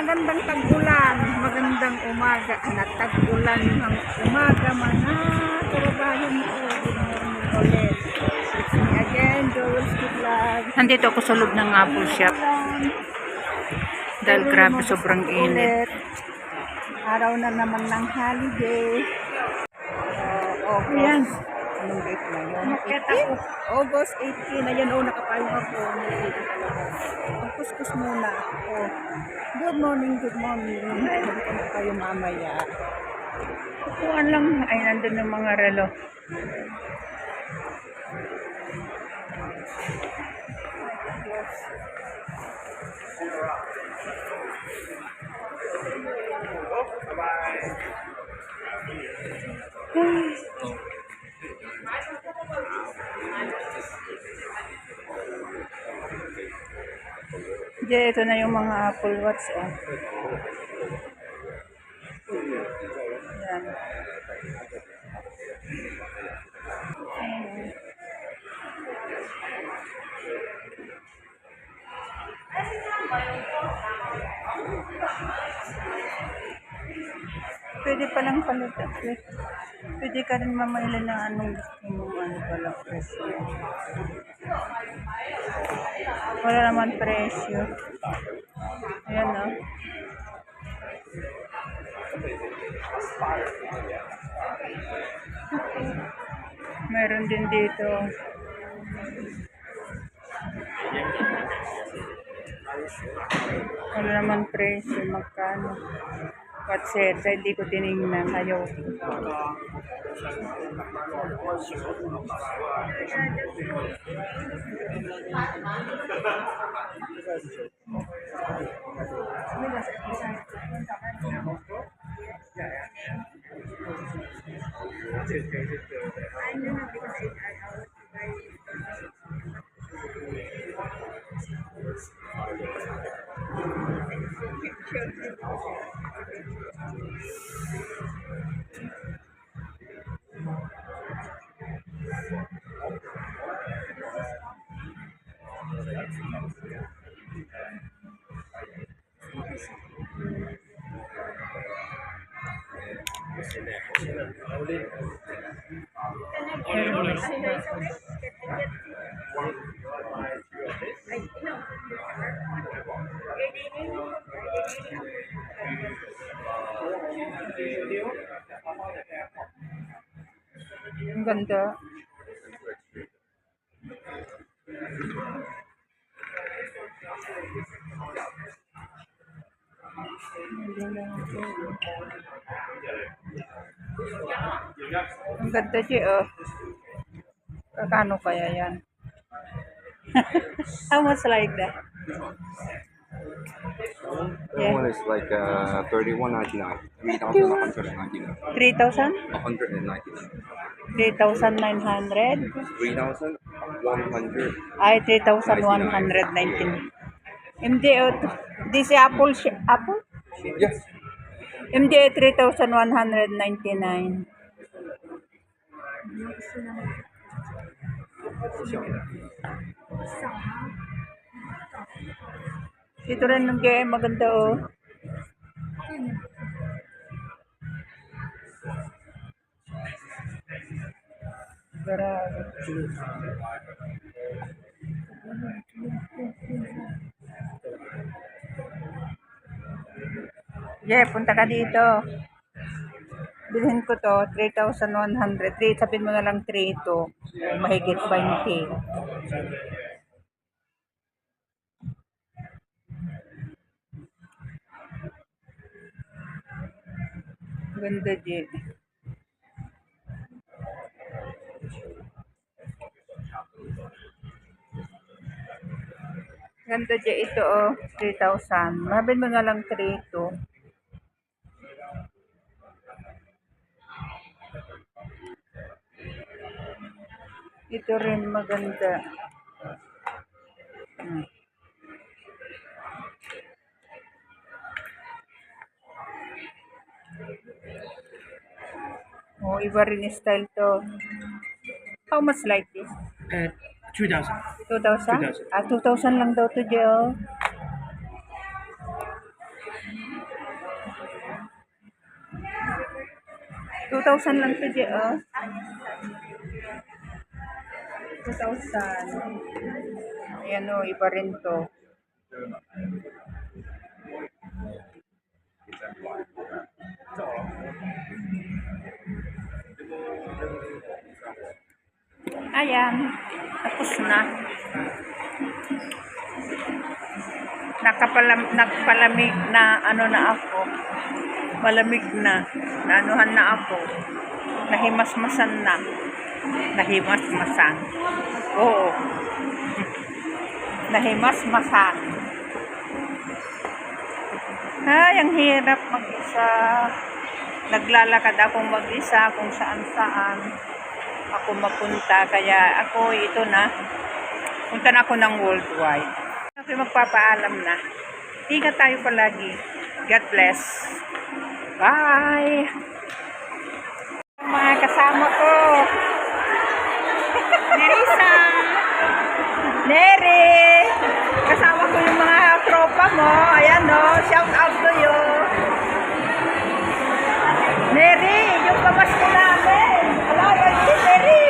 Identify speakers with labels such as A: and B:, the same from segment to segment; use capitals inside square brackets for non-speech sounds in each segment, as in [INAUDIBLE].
A: magandang tag-ulan, magandang umaga, na tag-ulan ng umaga mga kababayan ko. Ulit. Again, Joel Vlog.
B: Nandito ako sa loob ng Apple Shop. Dahil grabe sobrang init.
A: Araw na naman ng holiday. Uh, August.
B: Ayan.
A: Anong date na yun?
B: Nakita
A: 18?
B: ko.
A: August 18. Ayan, oh, nakapayong ako. Magkuskus muna ako. Good morning, good morning. Balik na kayo mamaya.
B: Kukuhan lang. Ay, nandun yung mga relo. Diyan, ito na yung mga Apple Watch. Oh. Yan. Pwede palang palitan. Pwede ka rin mamailan ng anong gusto mo. Ano pala presyo. Wala naman presyo. Ayan o. Meron din dito. Wala naman presyo. Magkano. Kasi ready ko tinignan ayaw. Yeah, yeah. Ang ganda. Ang ganda, Chi, oh. Kakano kaya yan? [LAUGHS] How much like that?
C: That
B: Yeah.
C: one is like uh, 31.99, 3,199,
B: 3,000?
C: 199,
B: 3,900?
C: 3,100.
B: Ay, 3,119. MDO, this Apple, Apple?
C: Yes.
B: MDA 3,199. Dito rin ng GM maganda oh. Grabe. Yeah, punta ka dito. Bilhin ko to, 3,100. 3, sabihin mo na lang 3 ito. Mahigit 20. Ganda, G. Ganda, G. Ito, oh. 3,000. Mahabin mo na lang 3 ito. Ito rin maganda. Hmm. Oh, iba rin style to. How much like this?
D: Uh, 2,000.
B: 2,000? Ah, 2,000 lang daw to, Joe. Two thousand lang to, Joe. 2,000. Ayan o, iba rin to. Ayan, tapos na. Nakapalam, nagpalamig na ano na ako. Malamig na. Naanuhan na ako. Nahimasmasan na. Nahimasmasan. Oo. Nahimasmasan. Ay, ang hirap mag-isa. Naglalakad akong mag-isa kung saan-saan ako mapunta. Kaya ako, ito na. Punta na ako ng worldwide. Ako magpapaalam na. Ingat tayo palagi. God bless. Bye! Mga kasama ko. Nerisa! Neri! Kasama ko yung mga tropa mo. Ayan no, shout out to you. Neri, yung pamasko namin. Hello, Randy, Neri.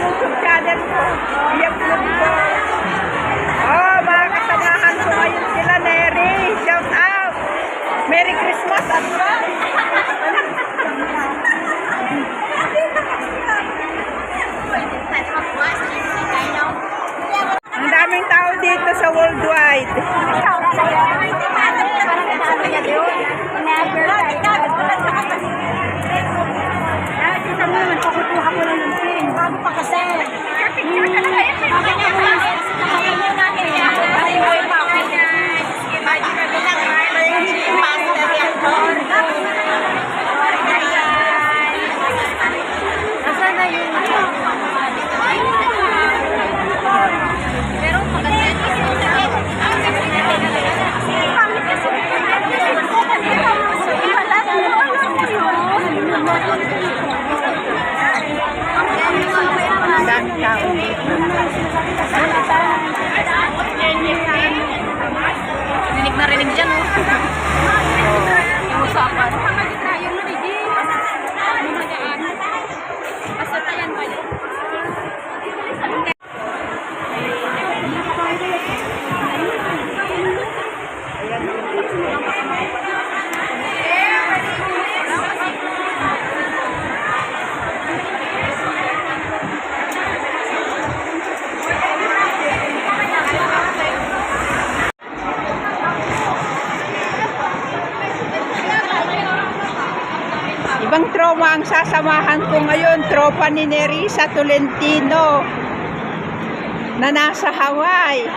B: YouTube channel ko. Iyak vlog ko. Oh, mga kasamahan ko ngayon sila, Neri. Shout out. Merry Christmas, advance. Sasamahan ko ngayon, tropa ni Nerissa Tolentino na nasa Hawaii. [LAUGHS]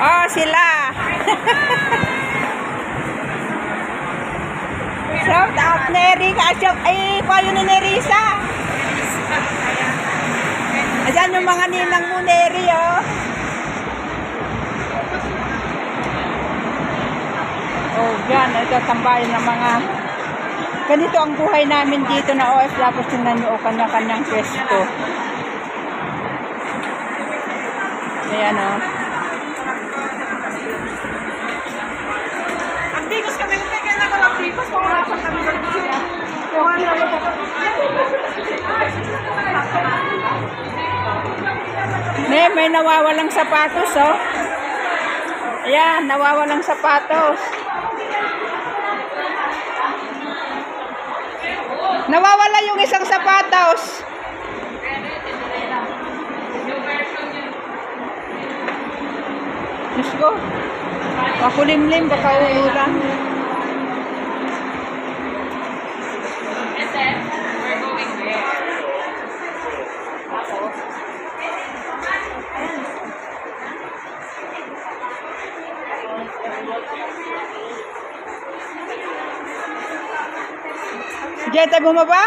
B: oh, sila. [LAUGHS] Shout out Neri, shout ay payo ni Nerissa. Ayan yung mga ninang mo, Neri, oh. Oh, yan. Ito, tambayan ng mga... Ganito ang buhay namin dito na OF. Tapos tingnan nyo, oh, kanya-kanyang pwesto. Ayan, oh.
A: Ang bigos kami, kaya na lang bigos kung wala pa kami ng sila. Kung ano
B: May, nawawalang sapatos, oh. Ayan, nawawalang sapatos. Nawawala yung isang sapatos. Diyos ko. Makulimlim, baka uulan. Jetta, bumaba?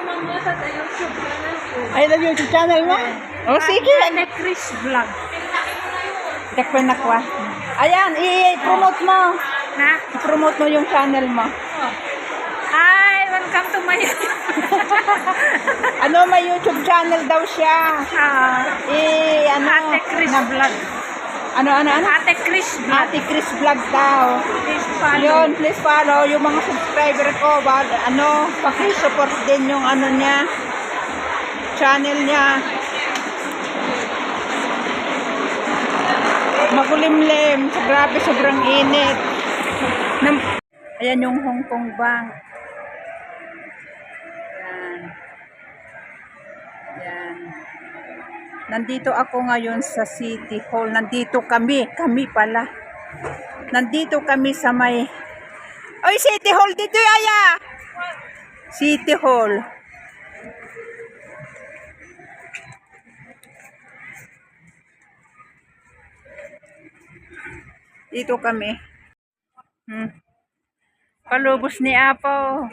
D: Na na?
B: Ay, na YouTube channel mo? O, sige.
A: Ate Chris Vlog.
B: Dakpan na kwa. Ayan, i-promote mo.
A: Ha?
B: I-promote mo yung channel mo.
A: Hi! Welcome to my... [LAUGHS] [LAUGHS]
B: Ano, may YouTube channel daw siya.
A: Ah,
B: I, ano,
A: Ate Chris
B: na-
A: Vlog.
B: ano, ano, ano?
A: Ate Chris Vlog.
B: Ate Chris Vlog daw.
A: Please follow.
B: Yun, please follow yung mga subscriber ko. Bag, ano, pakisupport din yung ano niya, channel niya. Makulimlim. Grabe, sobrang init. Ayan yung Hong Kong Bank. Ayan. Ayan. Nandito ako ngayon sa City Hall. Nandito kami. Kami pala. Nandito kami sa may... Oy, City Hall dito, Yaya! City Hall. Dito kami. Hmm. Palubos ni Apo.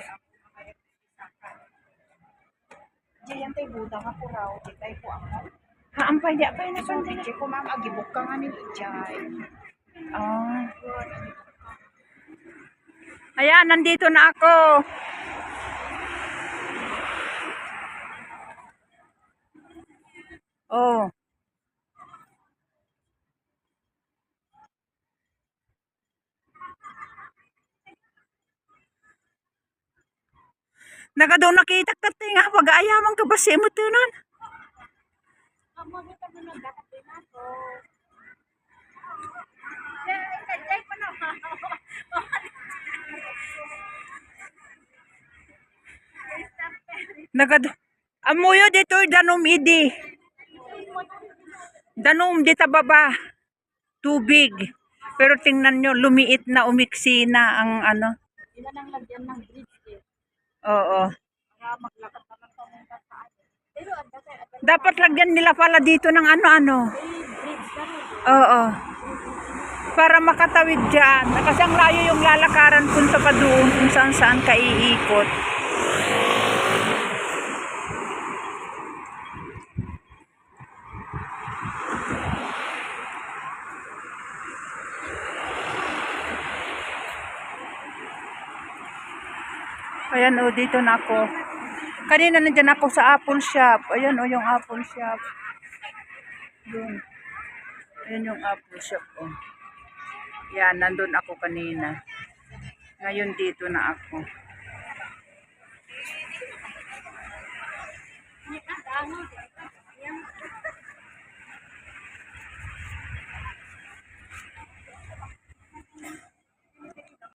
E: Diyan tayo buda nga po raw. Tayo po ako.
B: Haampay di apay na
E: So,
B: pandi.
E: di ko ma'am, agibok ka nga ni Ijay.
B: Oh. Ayan, nandito na ako. Oh. Naga daw nakita ka nga pag-aayaman ka ba si mo tunan? Nagad Amuyo dito danom idi. Danom dita baba. Tubig. Pero tingnan nyo, lumiit na umiksi na ang ano.
E: Ilan ang lagyan ng bridge eh.
B: Oo. Dapat lagyan nila pala dito ng ano-ano. Oo. Para makatawid dyan. Kasi ang layo yung lalakaran punta pa doon kung saan saan ka iikot. Ayan o, dito na ako. Kanina nandyan ako sa apple shop. Ayan o oh, yung apple shop. Yun. Ayan yung apple shop o. Oh. Yan, nandun ako kanina. Ngayon dito na ako. Ano